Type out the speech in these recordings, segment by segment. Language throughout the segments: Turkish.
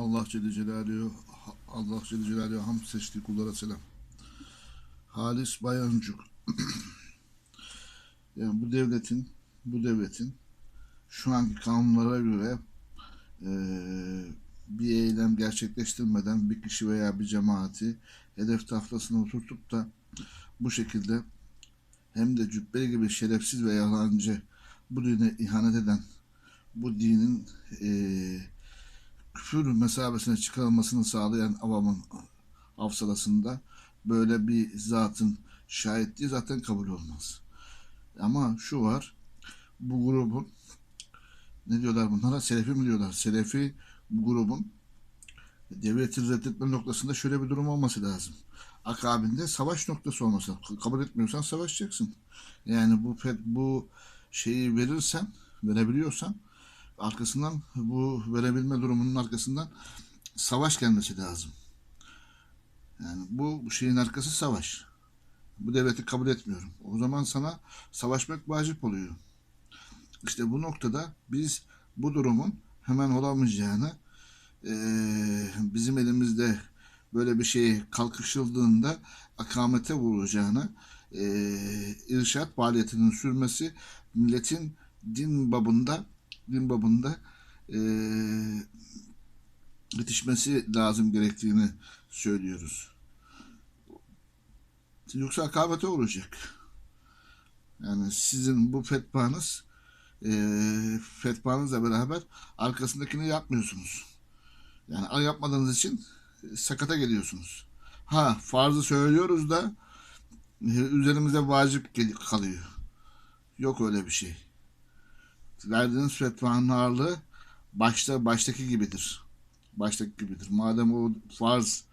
Allah Celle Celaluhu Allah Celle Celaluhu ham seçtiği kullara selam. Halis Bayancuk. yani bu devletin bu devletin şu anki kanunlara göre eee, bir eylem gerçekleştirmeden bir kişi veya bir cemaati hedef tahtasına oturtup da bu şekilde hem de cübbeli gibi şerefsiz ve yalancı bu dine ihanet eden bu dinin eee küfür mesabesine çıkarılmasını sağlayan avamın hafsalasında böyle bir zatın şahitliği zaten kabul olmaz. Ama şu var, bu grubun ne diyorlar bunlara? Selefi mi diyorlar? Selefi bu grubun devleti reddetme noktasında şöyle bir durum olması lazım. Akabinde savaş noktası olması. Kabul etmiyorsan savaşacaksın. Yani bu bu şeyi verirsen, verebiliyorsan arkasından bu verebilme durumunun arkasından savaş gelmesi lazım. Yani bu bu şeyin arkası savaş. Bu devleti kabul etmiyorum. O zaman sana savaşmak vacip oluyor. İşte bu noktada biz bu durumun hemen olamayacağını eee, bizim elimizde böyle bir şey kalkışıldığında akamete vurulacağını eee irşat faaliyetinin sürmesi milletin din babında din babında eee, yetişmesi lazım gerektiğini söylüyoruz. Yoksa akabete olacak. Yani sizin bu fetvanız eee fetvanızla beraber arkasındakini yapmıyorsunuz. Yani yapmadığınız için e, sakata geliyorsunuz. Ha farzı söylüyoruz da e, üzerimize vacip kalıyor. Yok öyle bir şey. Verdiğiniz fetvanın ağırlığı başta baştaki gibidir. Baştaki gibidir. Madem o farz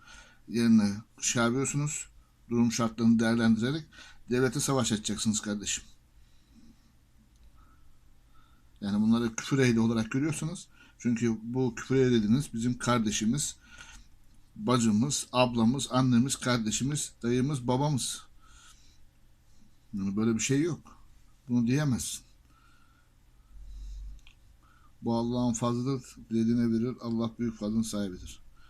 yerine şey yapıyorsunuz, durum şartlarını değerlendirerek devlete savaş açacaksınız kardeşim. Yani bunları küfür ehli olarak görüyorsunuz. Çünkü bu küfür ehliniz bizim kardeşimiz, bacımız, ablamız, annemiz, kardeşimiz, dayımız, babamız. Yani böyle bir şey yok. Bunu diyemezsin. Bu Allah'ın fazlıdır. Dilediğine verir. Allah büyük fazlın sahibidir.